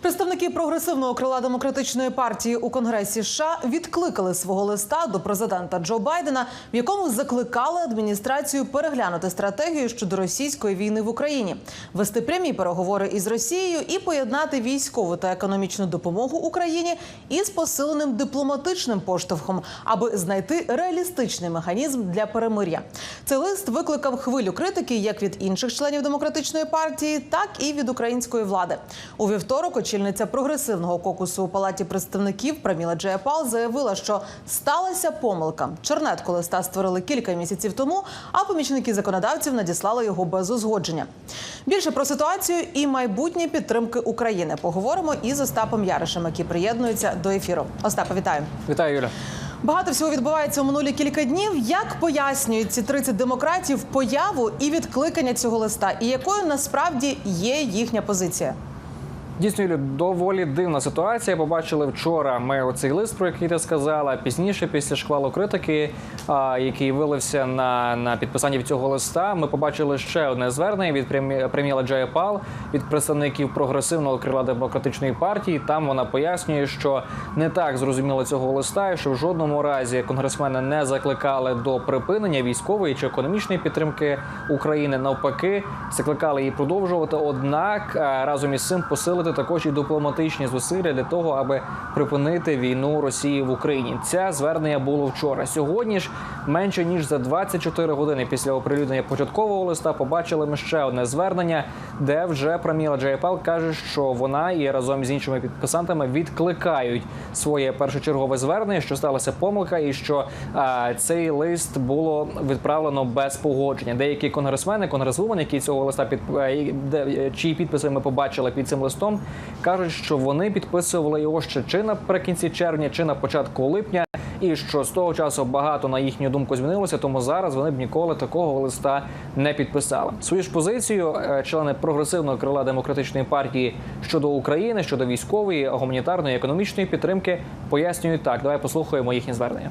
Представники прогресивного крила демократичної партії у Конгресі США відкликали свого листа до президента Джо Байдена, в якому закликали адміністрацію переглянути стратегію щодо російської війни в Україні, вести прямі переговори із Росією і поєднати військову та економічну допомогу Україні із посиленим дипломатичним поштовхом, аби знайти реалістичний механізм для перемир'я. Цей лист викликав хвилю критики як від інших членів демократичної партії, так і від української влади. У вівторок очільниця прогресивного кокусу у палаті представників Праміла Джаяпал заявила, що сталася помилка. Чернетку листа створили кілька місяців тому, а помічники законодавців надіслали його без узгодження. Більше про ситуацію і майбутні підтримки України поговоримо із Остапом Яришем, який приєднується до ефіру. Остапа, вітаю. Вітаю, Юля. Багато всього відбувається у минулі кілька днів. Як пояснюють ці 30 демократів появу і відкликання цього листа, і якою насправді є їхня позиція? Дійсно, Юлю, доволі дивна ситуація. Побачили вчора ми оцей лист, про який ти сказала. Пізніше, після шквалу критики, який вилився на, на підписанні цього листа, ми побачили ще одне звернення від прем'є- прем'єра Джая Пал від представників прогресивного крила демократичної партії. Там вона пояснює, що не так зрозуміло цього листа, і що в жодному разі конгресмени не закликали до припинення військової чи економічної підтримки України. Навпаки, закликали її продовжувати. Однак разом із цим посилити також і дипломатичні зусилля для того, аби припинити війну Росії в Україні. Це звернення було вчора. Сьогодні ж менше ніж за 24 години після оприлюднення початкового листа побачили ми ще одне звернення, де вже Праміла Джайпал каже, що вона і разом з іншими підписантами відкликають своє першочергове звернення, що сталася помилка, і що а, цей лист було відправлено без погодження. Деякі конгресмени, конгресвумен, які цього листа під е, чиї підписи ми побачили під цим листом, кажуть, що вони підписували його ще чи наприкінці червня, чи на початку липня. І що з того часу багато на їхню думку змінилося, тому зараз вони б ніколи такого листа не підписали. Свою ж позицію е, члени прогресивного крила демократичної партії щодо України, щодо військової, гуманітарної, економічної підтримки пояснюють так. Давай послухаємо їхні звернення.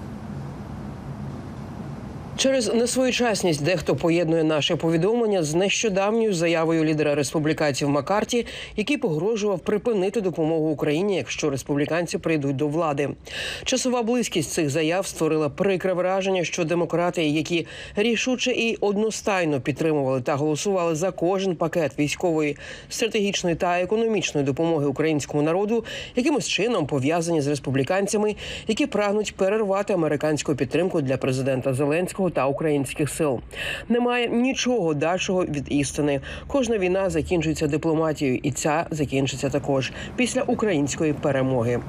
Через несвоєчасність дехто поєднує наше повідомлення з нещодавньою заявою лідера республіканців Маккарті, який погрожував припинити допомогу Україні, якщо республіканці прийдуть до влади. Часова близькість цих заяв створила прикре враження, що демократи, які рішуче і одностайно підтримували та голосували за кожен пакет військової, стратегічної та економічної допомоги українському народу, якимось чином пов'язані з республіканцями, які прагнуть перервати американську підтримку для президента Зеленського та українських сил. Немає нічого дальшого від істини. Кожна війна закінчується дипломатією, і ця закінчиться також після української перемоги.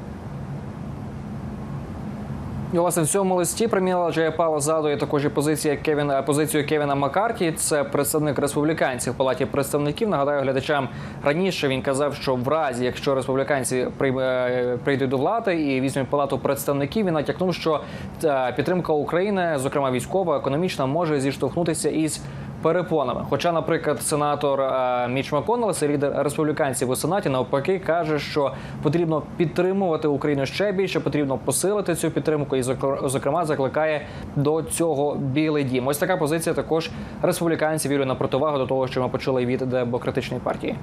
І, власне, в цьому листі прем'єра Джаяпала згадує також і позиція Кевіна позицію Кевіна Маккарті. Це представник республіканців в палаті представників. Нагадаю глядачам раніше він казав, що в разі, якщо республіканці е, прийдуть до влади і візьмуть палату представників, він натякнув, що е, підтримка України, зокрема військова, економічна, може зіштовхнутися із перепонами. Хоча, наприклад, сенатор е, Міч Маконнелл, це лідер республіканців у сенаті, навпаки каже, що потрібно підтримувати Україну ще більше, потрібно посилити цю підтримку, і зокр- зокрема закликає до цього білий дім. Ось така позиція також республіканців вірю на противагу до того, що ми почули від демократичної партії.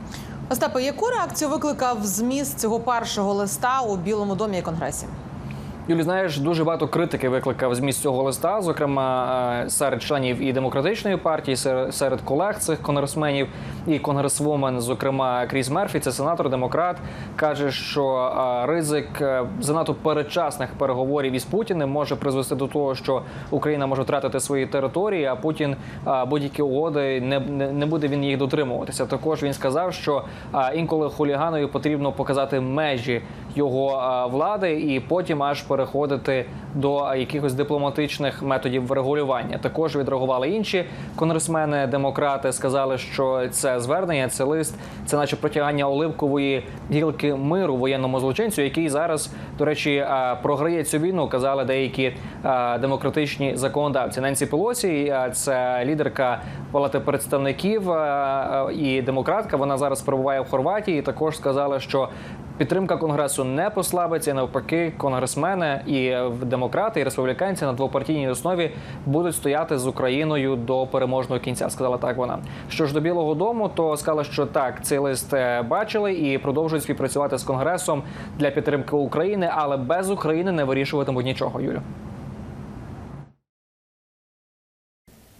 Остапе, яку реакцію викликав зміст цього першого листа у Білому домі і Конгресі? Юлі, знаєш, дуже багато критики викликав зміст цього листа, зокрема е, серед членів і демократичної партії, серед- колег цих конгресменів і конгресвумен, зокрема Кріс Мерфі, це сенатор демократ, каже, що е, ризик е, занадто передчасних переговорів із Путіним може призвести до того, що Україна може втратити свої території, а Путін будь-які угоди не, не, буде він їх дотримуватися. Також він сказав, що інколи хуліганові потрібно показати межі його е, влади, і потім аж переходити до якихось дипломатичних методів врегулювання. Також відреагували інші конгресмени, демократи, сказали, що це звернення, це лист, це наче протягання оливкової гілки миру воєнному злочинцю, який зараз, до речі, е, програє цю війну. Казали деякі е, демократичні законодавці. Ненсі Пелосі, це лідерка палати представників і демократка. Вона зараз перебуває в Хорватії. Також сказали, що Підтримка конгресу не послабиться. Навпаки, конгресмени і е, демократи, і республіканці на двопартійній основі будуть стояти з Україною до переможного кінця. Сказала так вона. Що ж до Білого Дому, то сказала, що так, цей лист е, бачили і продовжують співпрацювати з конгресом для підтримки України, але без України не вирішуватимуть нічого. Юлю.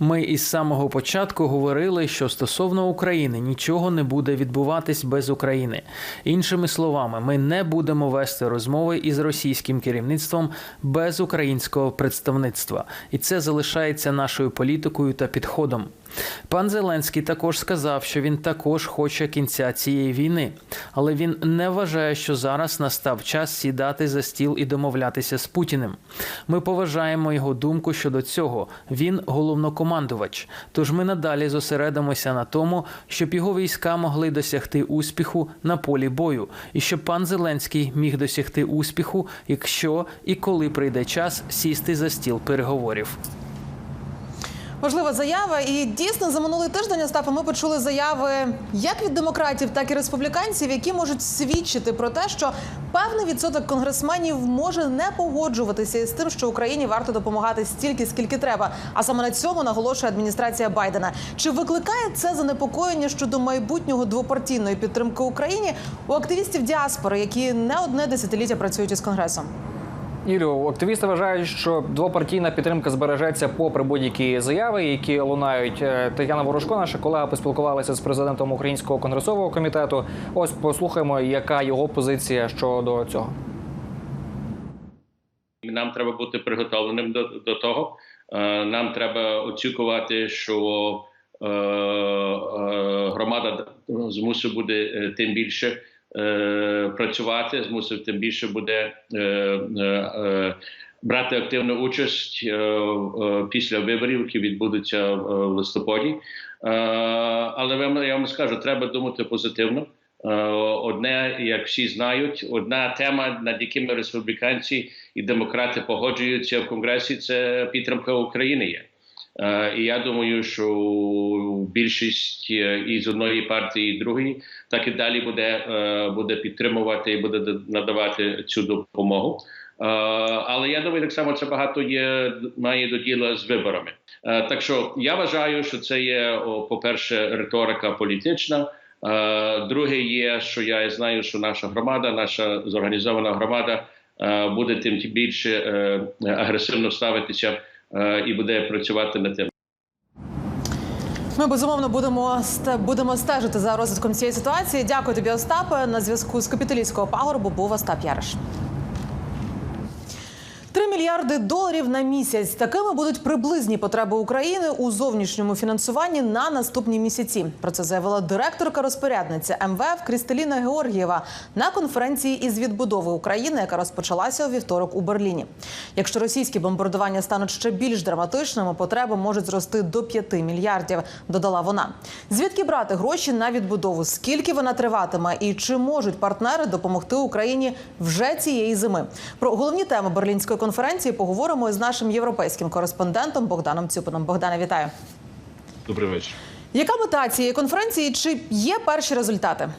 Ми із самого початку говорили, що стосовно України нічого не буде відбуватись без України. Іншими словами, ми не будемо вести розмови із російським керівництвом без українського представництва, і це залишається нашою політикою та підходом. Пан Зеленський також сказав, що він також хоче кінця цієї війни, але він не вважає, що зараз настав час сідати за стіл і домовлятися з Путіним. Ми поважаємо його думку щодо цього. Він головнокомандувач. Тож ми надалі зосередимося на тому, щоб його війська могли досягти успіху на полі бою, і щоб пан Зеленський міг досягти успіху, якщо і коли прийде час сісти за стіл переговорів. Важлива заява, і дійсно за минулий тиждень Остапа, ми почули заяви як від демократів, так і республіканців, які можуть свідчити про те, що певний відсоток конгресменів може не погоджуватися із тим, що Україні варто допомагати стільки, скільки треба. А саме на цьому наголошує адміністрація Байдена. Чи викликає це занепокоєння щодо майбутнього двопартійної підтримки Україні у активістів діаспори, які не одне десятиліття працюють із конгресом? Ірю, активісти вважають, що двопартійна підтримка збережеться попри будь-які заяви, які лунають Е, Тетяна Ворожко, наша колега, поспілкувалася з президентом Українського конгресового комітету. Ось послухаємо, яка його позиція щодо цього. Нам треба бути приготовленим до, до того. Е, Нам треба очікувати, що е, громада змусить буде тим більше працювати, змусить тим більше буде е, е, е, брати активну участь е, е, після виборів, які відбудуться е, в листопаді. Е, але я вам скажу, треба думати позитивно. Е, Одне, як всі знають, одна тема, над якими республіканці і демократи погоджуються в конгресі, це підтримка України є. Е, І я думаю, що більшість е, і з одної партії, і другої, так і далі буде, е, буде підтримувати і буде надавати цю допомогу. Але я думаю, так само це багато є має до діла з виборами. Так що я вважаю, що це є, по-перше, риторика політична. Друге є, що я знаю, що наша громада, наша зорганізована громада буде тим більше агресивно ставитися і буде працювати над тим. Ми безумовно будемо будемо стежити за розвитком цієї ситуації. Дякую тобі, Остапе. На зв'язку з капіталістського пагорбу був Остап Яриш. 3 мільярди доларів на місяць. Такими будуть приблизні потреби України у зовнішньому фінансуванні на наступні місяці. Про це заявила директорка розпорядниця МВФ Крісталіна Георгієва на конференції із відбудови України, яка розпочалася у вівторок у Берліні. Якщо російські бомбардування стануть ще більш драматичними, потреби можуть зрости до 5 мільярдів. Додала вона. Звідки брати гроші на відбудову? Скільки вона триватиме, і чи можуть партнери допомогти Україні вже цієї зими? Про головні теми берлінської конференції поговоримо із нашим європейським кореспондентом Богданом Цюпином. Богдане, вітаю. Добрий вечір. Яка мета цієї конференції? Чи є перші результати?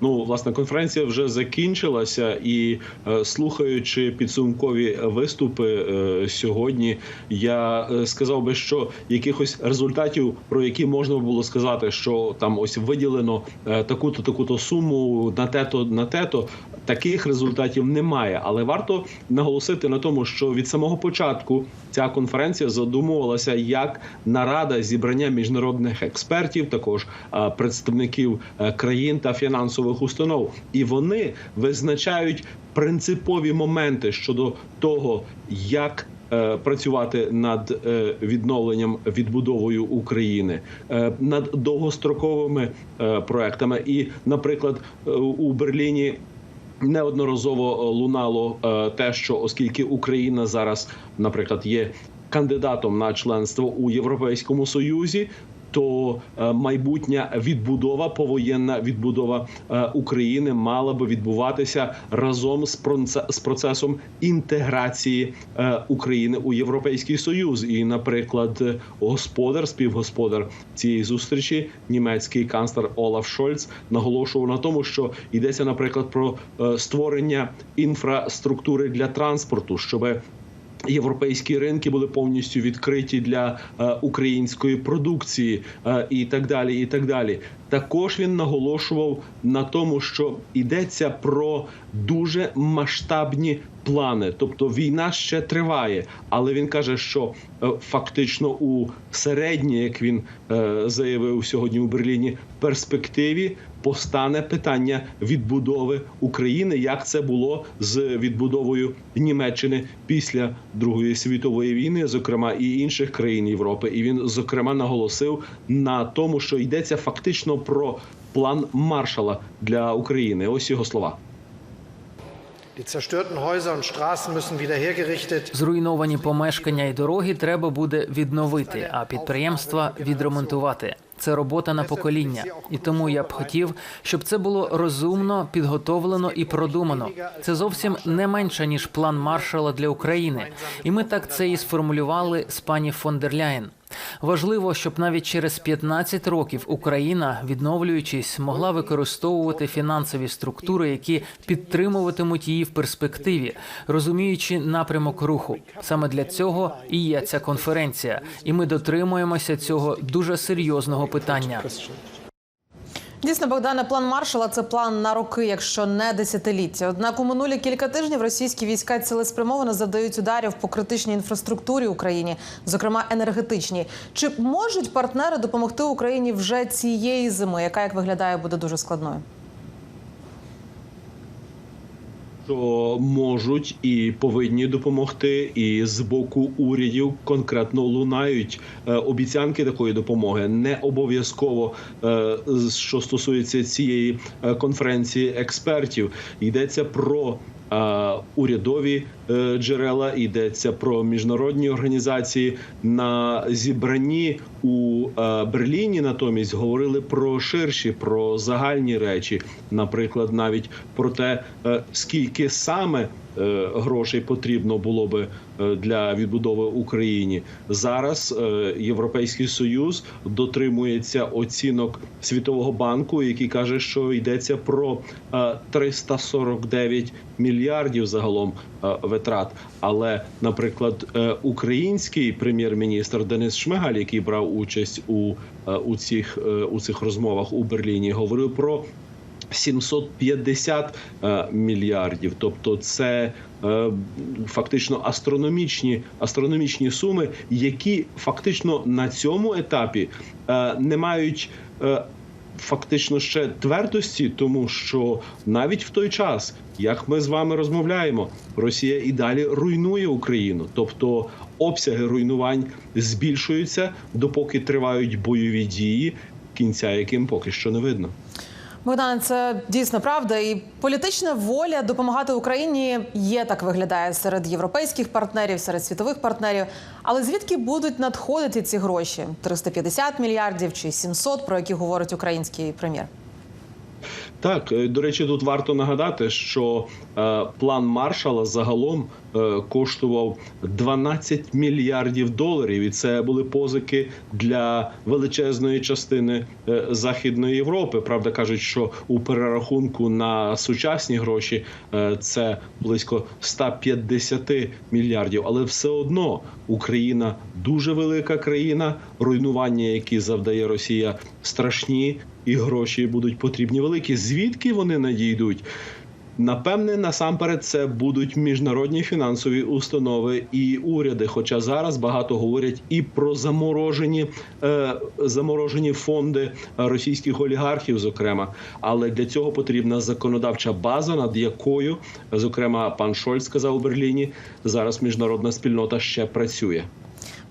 Ну, власне, конференція вже закінчилася, і е, слухаючи підсумкові виступи е, сьогодні, я е, сказав би, що якихось результатів, про які можна було сказати, що там ось виділено е, таку-то таку-то суму на те-то, на те-то, таких результатів немає. Але варто наголосити на тому, що від самого початку ця конференція задумувалася як нарада зібрання міжнародних експертів, також представників е, країн та фінансових установ, і вони визначають принципові моменти щодо того, як е, Працювати над е, відновленням відбудовою України над довгостроковими проектами, і, наприклад, у Берліні неодноразово лунало е, те, що оскільки Україна зараз, наприклад, є кандидатом на членство у Європейському Союзі. То е, майбутня відбудова, повоєнна відбудова е, України мала би відбуватися разом з проце- процесом інтеграції е, України у Європейський Союз. І, наприклад, господар, співгосподар цієї зустрічі, німецький канцлер Олаф Шольц, наголошував на тому, що йдеться, наприклад, про створення інфраструктури для транспорту, щоби Європейські ринки були повністю відкриті для е, української продукції е, і так далі. І так далі. Також він наголошував на тому, що йдеться про дуже масштабні плани. Тобто війна ще триває, але він каже, що е, фактично у середній, як він е, заявив сьогодні у Берліні, перспективі постане питання відбудови України, як це було з відбудовою Німеччини після Другої світової війни, зокрема і інших країн Європи. І він зокрема наголосив на тому, що йдеться фактично про план Маршала для України. Ось його слова. Зруйновані помешкання і дороги треба буде відновити, а підприємства відремонтувати. Це робота на покоління, і тому я б хотів, щоб це було розумно, підготовлено і продумано. Це зовсім не менше ніж план Маршала для України. І ми так це і сформулювали з пані фон дер Ляєн. Важливо, щоб навіть через 15 років Україна, відновлюючись, могла використовувати фінансові структури, які підтримуватимуть її в перспективі, розуміючи напрямок руху. Саме для цього і є ця конференція, і ми дотримуємося цього дуже серйозного питання. Дійсно, Богдане, план Маршала це план на роки, якщо не десятиліття. Однак у минулі кілька тижнів російські війська цілеспрямовано завдають ударів по критичній інфраструктурі Україні, зокрема енергетичній. Чи можуть партнери допомогти Україні вже цієї зими, яка як виглядає буде дуже складною? Що можуть і повинні допомогти, і з боку урядів конкретно лунають е, обіцянки такої допомоги. Не обов'язково, е, що стосується цієї е, конференції експертів, йдеться про. Урядові джерела йдеться про міжнародні організації на зібранні у е, Берліні. Натомість говорили про ширші, про загальні речі, наприклад, навіть про те, е, скільки саме е, грошей потрібно було би е, для відбудови Україні. Зараз е, Європейський Союз дотримується оцінок Світового банку, який каже, що йдеться про е, 349 мільярдів загалом е, витрат. Але, наприклад, е, український прем'єр-міністр Денис Шмигаль, який брав участь у, е, у цих е, у цих розмовах у Берліні, говорив про 750 е, мільярдів. Тобто, це фактично астрономічні астрономічні суми, які фактично на цьому етапі не мають. Фактично ще твердості, тому що навіть в той час, як ми з вами розмовляємо, Росія і далі руйнує Україну, тобто обсяги руйнувань збільшуються, допоки тривають бойові дії, кінця яким поки що не видно. Богдане, це дійсно правда, і політична воля допомагати Україні є так виглядає серед європейських партнерів, серед світових партнерів. Але звідки будуть надходити ці гроші? 350 мільярдів чи 700, про які говорить український прем'єр? Так, е, до речі, тут варто нагадати, що е, план Маршала загалом е, коштував 12 мільярдів доларів, і це були позики для величезної частини Західної Європи. Правда, кажуть, що у перерахунку на сучасні гроші це близько 150 мільярдів. Але все одно Україна дуже велика країна, руйнування, які завдає Росія, страшні. І гроші будуть потрібні великі. Звідки вони надійдуть? Напевне, насамперед, це будуть міжнародні фінансові установи і уряди. Хоча зараз багато говорять і про заморожені е, заморожені фонди російських олігархів, зокрема. Але для цього потрібна законодавча база, над якою, зокрема, пан Шольц сказав у Берліні, зараз міжнародна спільнота ще працює.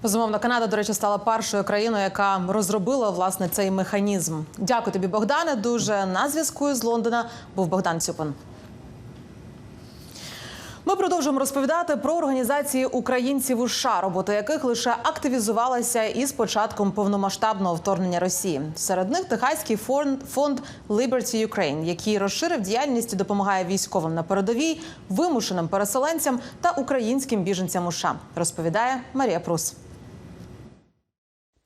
Безумовно, Канада, до речі, стала першою країною, яка розробила власне цей механізм. Дякую тобі, Богдане. Дуже на зв'язку з Лондона був Богдан Цюпин. Ми продовжуємо розповідати про організації українців у США, робота яких лише активізувалася із початком повномасштабного вторгнення Росії. Серед них Техаський фонд Liberty Ukraine, який розширив діяльність і допомагає військовим на передовій, вимушеним переселенцям та українським біженцям у США, розповідає Марія Прус.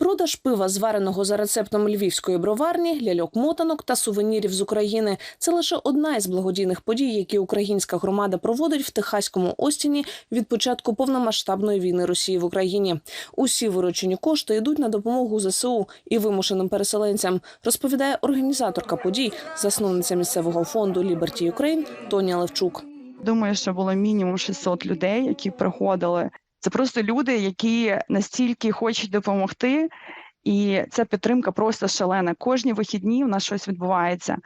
Продаж пива, звареного за рецептом львівської броварні, ляльок-мотанок та сувенірів з України це лише одна із благодійних подій, які українська громада проводить в техаському Остіні від початку повномасштабної війни Росії в Україні. Усі виручені кошти йдуть на допомогу ЗСУ і вимушеним переселенцям, розповідає організаторка подій, засновниця місцевого фонду Liberty Ukraine Тоня Левчук. Думаю, що було мінімум 600 людей, які приходили. Це просто люди, які настільки хочуть допомогти, і ця підтримка просто шалена. Кожні вихідні у нас щось відбувається.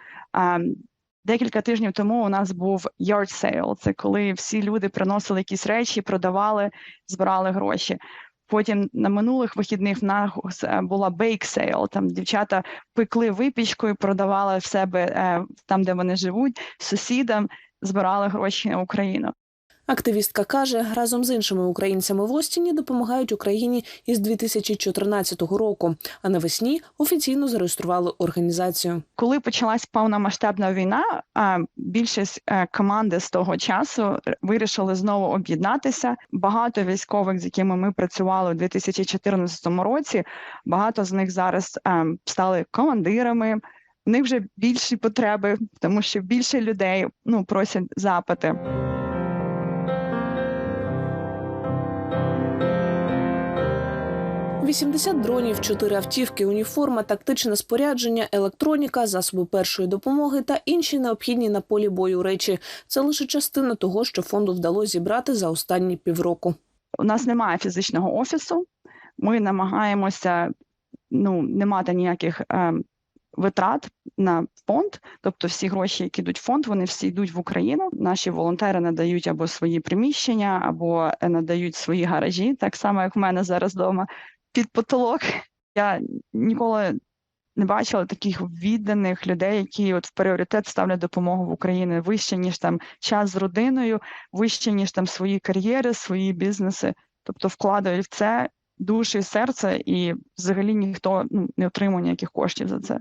Декілька тижнів тому у нас був yard sale. Це коли всі люди приносили якісь речі, продавали, збирали гроші. Потім на минулих вихідних в нас е, була bake sale, Там дівчата пекли випічку і продавали в себе е, там, де вони живуть, сусідам збирали гроші на Україну. Активістка каже, разом з іншими українцями в Остіні допомагають Україні із 2014 року. А навесні офіційно зареєстрували організацію. Коли почалась повномасштабна війна, більшість е, команди з того часу вирішили знову об'єднатися. Багато військових, з якими ми працювали у 2014 році, багато з них зараз е, стали командирами. У них вже більші потреби, тому що більше людей ну просять запити. 80 дронів, 4 автівки, уніформа, тактичне спорядження, електроніка, засоби першої допомоги та інші необхідні на полі бою речі. Це лише частина того, що фонду вдалося зібрати за останні півроку. У нас немає фізичного офісу. Ми намагаємося ну не мати ніяких е, витрат на фонд. Тобто, всі гроші, які йдуть в фонд, вони всі йдуть в Україну. Наші волонтери надають або свої приміщення, або надають свої гаражі, так само як в мене зараз вдома під потолок. Я ніколи не бачила таких відданих людей, які от в пріоритет ставлять допомогу в Україні вище ніж там час з родиною, вище ніж там свої кар'єри, свої бізнеси. Тобто вкладають в це душі серце, і взагалі ніхто ну, не отримує ніяких коштів за це.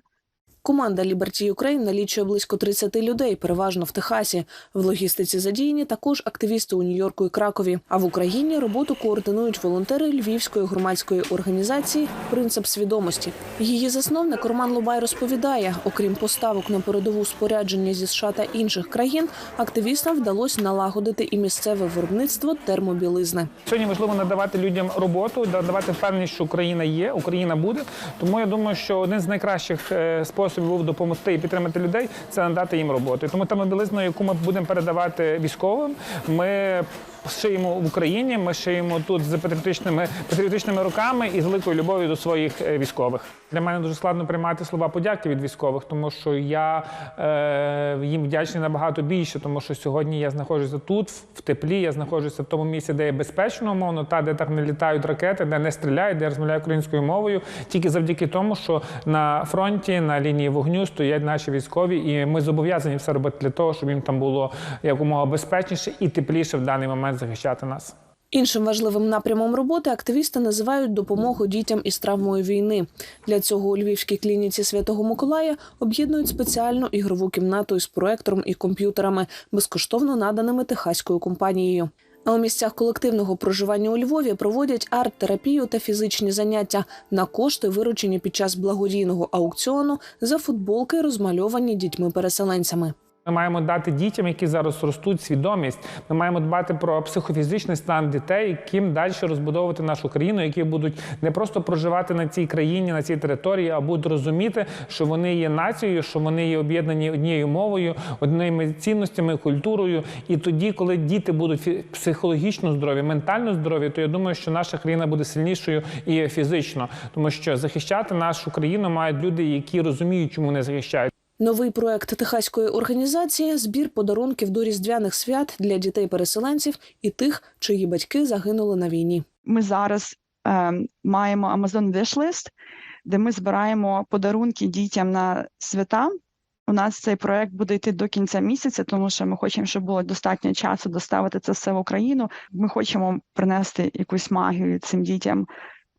Команда Liberty Ukraine налічує близько 30 людей, переважно в Техасі. В логістиці задіяні також активісти у Нью-Йорку і Кракові. А в Україні роботу координують волонтери Львівської громадської організації Принцип свідомості. Її засновник Роман Лубай розповідає: окрім поставок на передову спорядження зі США та інших країн, активістам вдалося налагодити і місцеве виробництво термобілизни. Сьогодні важливо надавати людям роботу, давати впевненість, що Україна є, Україна буде. Тому я думаю, що один з найкращих е, способів допомогти і підтримати людей це надати їм роботу. Тому та мобілизна, яку ми будемо передавати військовим, ми шиємо в Україні. Ми шиємо тут з патріотичними патріотичними руками і з великою любов'ю до своїх е, військових. Для мене дуже складно приймати слова подяки від військових, тому що я е, їм вдячний набагато більше, тому що сьогодні я знаходжуся тут, в теплі. Я знаходжуся в тому місці, де є безпечно, умовно, та де так не літають ракети, де не стріляють, де я розмовляю українською мовою, тільки завдяки тому, що на фронті на лінії вогню стоять наші військові, і ми зобов'язані все робити для того, щоб їм там було якомога безпечніше і тепліше в даний момент захищати нас. Іншим важливим напрямом роботи активісти називають допомогу дітям із травмою війни. Для цього у Львівській клініці Святого Миколая об'єднують спеціальну ігрову кімнату із проектором і комп'ютерами, безкоштовно наданими техаською компанією. А у місцях колективного проживання у Львові проводять арт-терапію та фізичні заняття на кошти, виручені під час благодійного аукціону за футболки, розмальовані дітьми-переселенцями. Ми маємо дати дітям, які зараз ростуть, свідомість. Ми маємо дбати про психофізичний стан дітей, яким далі розбудовувати нашу країну, які будуть не просто проживати на цій країні, на цій території, а будуть розуміти, що вони є нацією, що вони є об'єднані однією мовою, одними цінностями, культурою. І тоді, коли діти будуть психологічно здорові, ментально здорові, то я думаю, що наша країна буде сильнішою і фізично, тому що захищати нашу країну мають люди, які розуміють, чому вони захищають. Новий проект техаської організації збір подарунків до різдвяних свят для дітей-переселенців і тих, чиї батьки загинули на війні. Ми зараз е, маємо Amazon Wishlist, де ми збираємо подарунки дітям на свята. у нас цей проект буде йти до кінця місяця, тому що ми хочемо, щоб було достатньо часу доставити це все в Україну. Ми хочемо принести якусь магію цим дітям,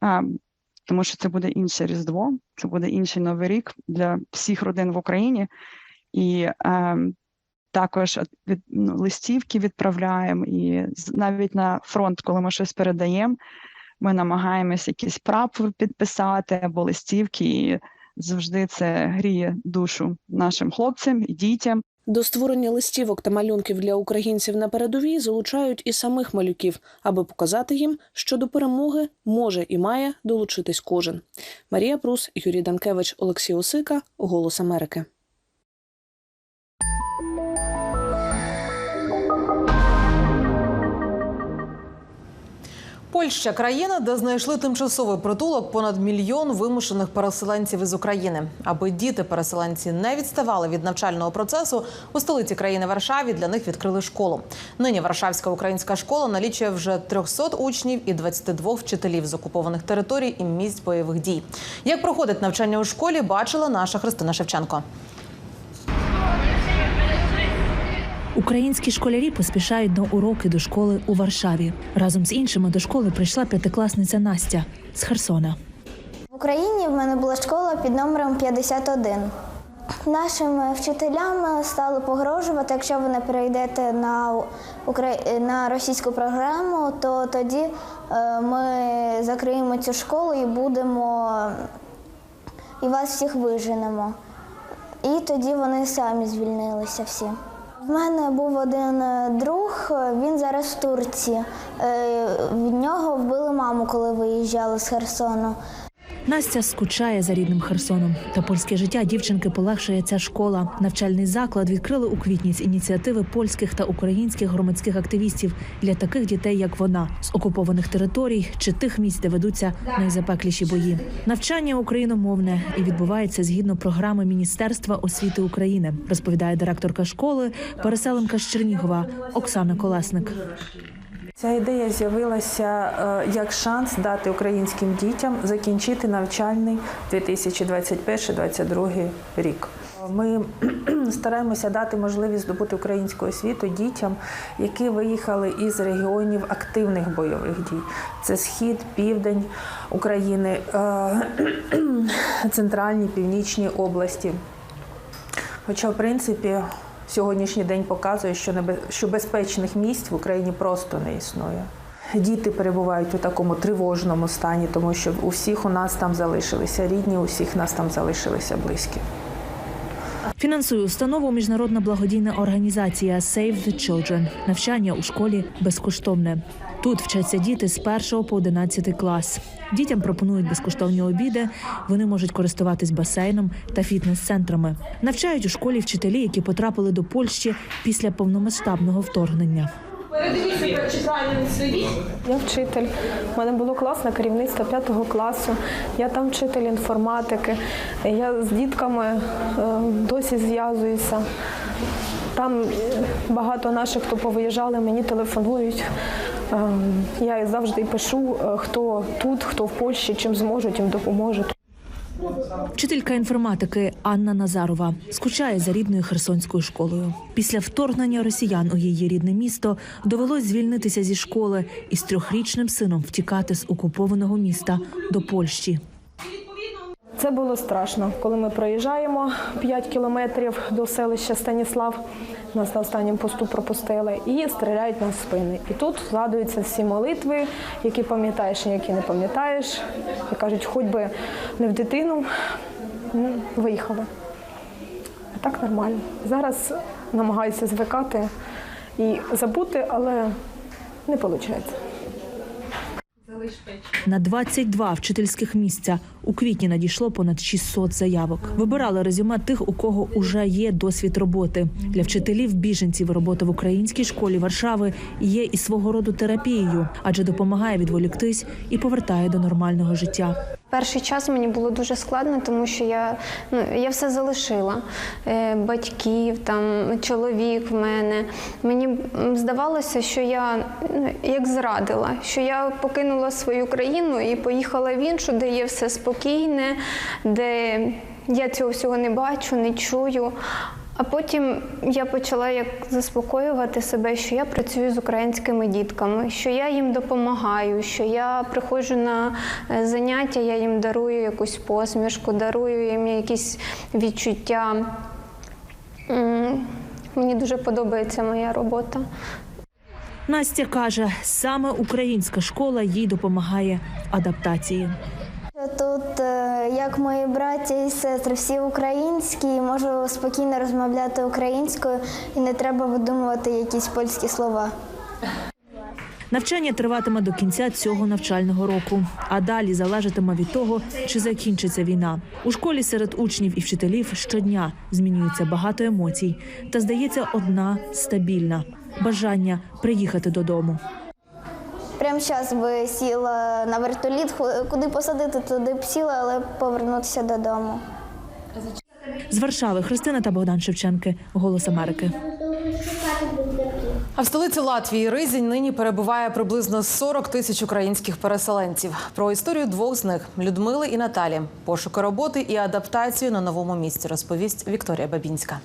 а, тому що це буде інше Різдво, це буде інший новий рік для всіх родин в Україні. І е, також від, ну, листівки відправляємо, і навіть на фронт, коли ми щось передаємо, ми намагаємось якийсь прапор підписати або листівки. І завжди це гріє душу нашим хлопцям і дітям. До створення листівок та малюнків для українців на передовій залучають і самих малюків, аби показати їм, що до перемоги може і має долучитись кожен. Марія Прус, Юрій Данкевич, Олексій Осика, Голос Америки. Польща країна, де знайшли тимчасовий притулок понад мільйон вимушених переселенців із України. Аби діти-переселенці не відставали від навчального процесу, у столиці країни Варшаві для них відкрили школу. Нині Варшавська українська школа налічує вже 300 учнів і 22 вчителів з окупованих територій і місць бойових дій. Як проходить навчання у школі, бачила наша Христина Шевченко. Українські школярі поспішають на уроки до школи у Варшаві. Разом з іншими до школи прийшла п'ятикласниця Настя з Херсона. В Україні в мене була школа під номером 51. Нашим вчителям стали погрожувати, якщо ви не перейдете на, укра- на російську програму, то тоді е, ми закриємо цю школу і будемо і вас всіх виженемо. І тоді вони самі звільнилися всі. В мене був один е, друг, він зараз в Турції. Е, Від нього вбили маму, коли виїжджали з Херсону. Настя скучає за рідним Херсоном. Та польське життя дівчинки полегшує ця школа. Навчальний заклад відкрили у квітні з ініціативи польських та українських громадських активістів для таких дітей, як вона, з окупованих територій чи тих місць, де ведуться найзапекліші бої. Навчання україномовне і відбувається згідно програми Міністерства освіти України, розповідає директорка школи, переселенка з Чернігова Оксана Колесник. Ця ідея з'явилася е, як шанс дати українським дітям закінчити навчальний 2021-2022 рік. Ми стараємося дати можливість здобути українську освіту дітям, які виїхали із регіонів активних бойових дій. Це схід, південь України, е, центральні північні області. Хоча, в принципі, сьогоднішній день показує, що що безпечних місць в Україні просто не існує. Діти перебувають у такому тривожному стані, тому що у всіх у нас там залишилися рідні, у всіх нас там залишилися близькі. Фінансує установу міжнародна благодійна організація Save the Children. Навчання у школі безкоштовне. Тут вчаться діти з 1 по 11 клас. Дітям пропонують безкоштовні обіди. Вони можуть користуватись басейном та фітнес-центрами. Навчають у школі вчителі, які потрапили до Польщі після повномасштабного вторгнення. Я вчитель. У мене було класне керівництво п'ятого класу. Я там вчитель інформатики. Я з дітками е, досі зв'язуюся. Там е, багато наших, хто повиїжджали, мені телефонують. Е, Я завжди пишу, е, хто тут, хто в Польщі, чим зможуть, їм допоможуть. Вчителька інформатики Анна Назарова скучає за рідною херсонською школою. Після вторгнення росіян у її рідне місто довелось звільнитися зі школи і з трьохрічним сином втікати з окупованого міста до Польщі. Це було страшно, коли ми проїжджаємо 5 кілометрів до селища Станіслав. Нас на останньому посту пропустили і стріляють нам в спини. І тут згадуються всі молитви, які пам'ятаєш які не пам'ятаєш. І кажуть, хоч би не в дитину, ну, виїхали. А так нормально. Зараз намагаюся звикати і забути, але не виходить. На 22 вчительських місця у квітні надійшло понад 600 заявок. Вибирали резюме тих, у кого уже є досвід роботи. Для вчителів біженців робота в українській школі Варшави є і свого роду терапією, адже допомагає відволіктись і повертає до нормального життя. Перший час мені було дуже складно, тому що я, ну, я все залишила. Е, батьків, там, чоловік в мене. Мені здавалося, що я ну, як зрадила, що я покинула свою країну і поїхала в іншу, де є все спокійне, де я цього всього не бачу, не чую. А потім я почала як заспокоювати себе, що я працюю з українськими дітками, що я їм допомагаю, що я приходжу на е, заняття, я їм дарую якусь посмішку, дарую їм якісь відчуття. Мені дуже подобається моя робота. Настя каже, саме українська школа їй допомагає адаптації. Тут, е, як мої браття і сестри, всі українські, можу спокійно розмовляти українською і не треба видумувати якісь польські слова. Навчання триватиме до кінця цього навчального року, а далі залежатиме від того, чи закінчиться війна. У школі серед учнів і вчителів щодня змінюється багато емоцій, та здається, одна стабільна бажання приїхати додому. Прямо зараз би сіла на вертоліт, куди посадити, туди б сіла, але повернутися додому. З Варшави Христина та Богдан Шевченки. Голос Америки. А в столиці Латвії Ризінь нині перебуває приблизно 40 тисяч українських переселенців. Про історію двох з них Людмили і Наталі, пошуки роботи і адаптацію на новому місці розповість Вікторія Бабінська.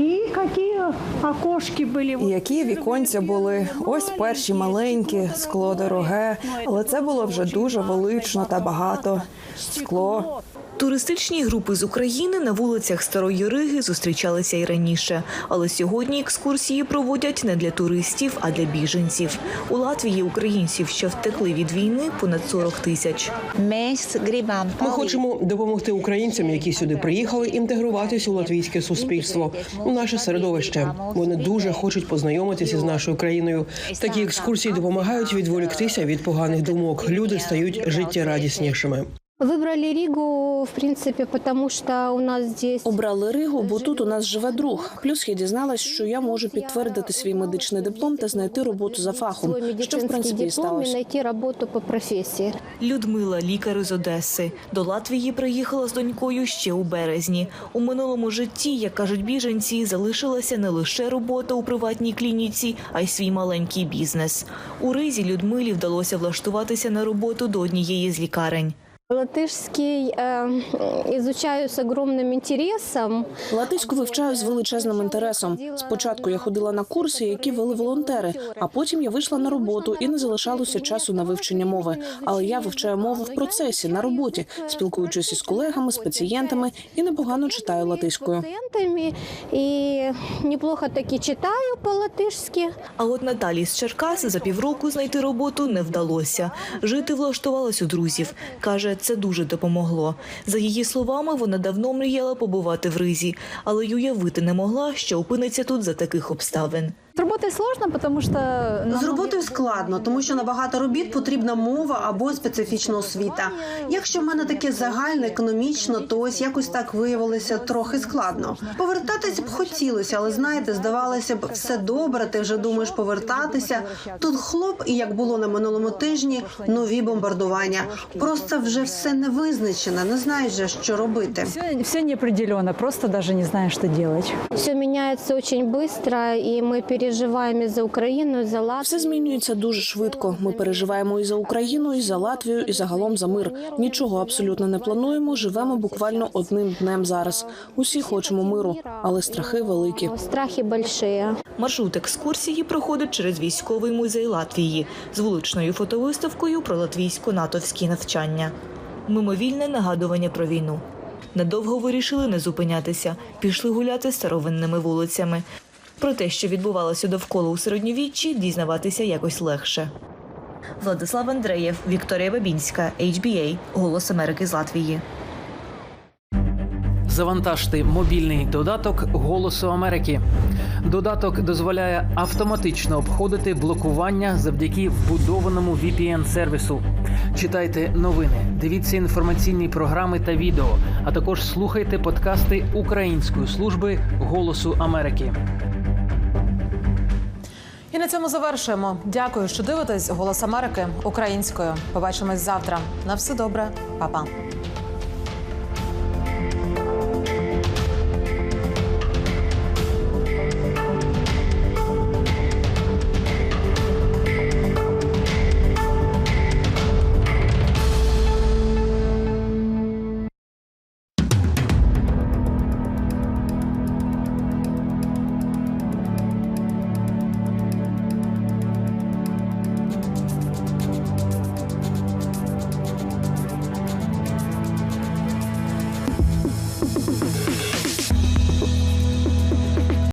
І які окошки були. Які віконця були ось перші маленькі, скло дороге, але це було вже дуже велично та багато. Скло. Туристичні групи з України на вулицях Старої Риги зустрічалися і раніше, але сьогодні екскурсії проводять не для туристів, а для біженців. У Латвії українців, що втекли від війни, понад 40 тисяч. Ми хочемо допомогти українцям, які сюди приїхали, інтегруватись у латвійське суспільство, у наше середовище. Вони дуже хочуть познайомитися з нашою країною. Такі екскурсії допомагають відволіктися від поганих думок. Люди стають життєрадіснішими. Выбрали Ригу, в принципе, потому что у нас здесь... Обрали Ригу, бо тут у нас живе друг. Плюс я дізналась, що я можу підтвердити свій медичний диплом та знайти роботу за фахом, що в принципі і диплом и сталося. найти работу по профессии. Людмила, лікар із Одеси, до Латвії приїхала з донькою ще у березні. У минулому житті, як кажуть біженці, залишилася не лише робота у приватній клініці, а й свій маленький бізнес. У Ризі Людмилі вдалося влаштуватися на роботу до однієї з лікарень. Латышский э, изучаю с огромным интересом. Латиську вивчаю з величезним інтересом. Спочатку я ходила на курси, які вели волонтери, а потім я вийшла на роботу і не залишалося часу на вивчення мови. Але я вивчаю мову в процесі на роботі, спілкуючись із колегами, з пацієнтами і непогано читаю латиською. Пациентами и неплохо таки читаю по-латышски. А от Наталі з Черкас за півроку знайти роботу не вдалося. Жити влаштувалась у друзів. Каже, це дуже допомогло. За її словами, вона давно мріяла побувати в Ризі, але й уявити не могла, що опиниться тут за таких обставин. З роботою сложно, тому що з роботою складно, тому що на багато робіт потрібна мова або специфічна освіта. Якщо в мене таке загальне економічно, то ось якось так виявилося трохи складно. Повертатися б хотілося, але знаєте, здавалося б, все добре. Ти вже думаєш повертатися. Тут хлоп, і як було на минулому тижні, нові бомбардування. Просто вже все не визначено, не знаєш, же, що робити. все, все неопределенно, просто даже не знаю, что делать. Все меняется очень быстро, и мы переживаем и за Украину, за Латвию. Все змінюється дуже швидко. Ми переживаємо і за Україну, і за Латвію, і загалом за мир. Нічого абсолютно не плануємо. Живемо буквально одним днем зараз. Усі хочемо миру, але страхи великі. Страхи большие. Маршрут екскурсії проходить через військовий музей Латвії з вуличною фотовиставкою про латвійсько-натовські навчання. Мимовільне нагадування про війну. Надовго вирішили не зупинятися, пішли гуляти старовинними вулицями. Про те, що відбувалося довкола у середньовіччі, дізнаватися якось легше. Владислав Андреєв, Вікторія Бабінська, HBA, Голос Америки з Латвії. Завантажте мобільний додаток Голосу Америки. Додаток дозволяє автоматично обходити блокування завдяки вбудованому VPN-сервісу. Читайте новини, дивіться інформаційні програми та відео, а також слухайте подкасти Української служби Голосу Америки. І на цьому завершуємо. Дякую, що дивитесь. Голос Америки українською. Побачимось завтра. На все добре, Па-па.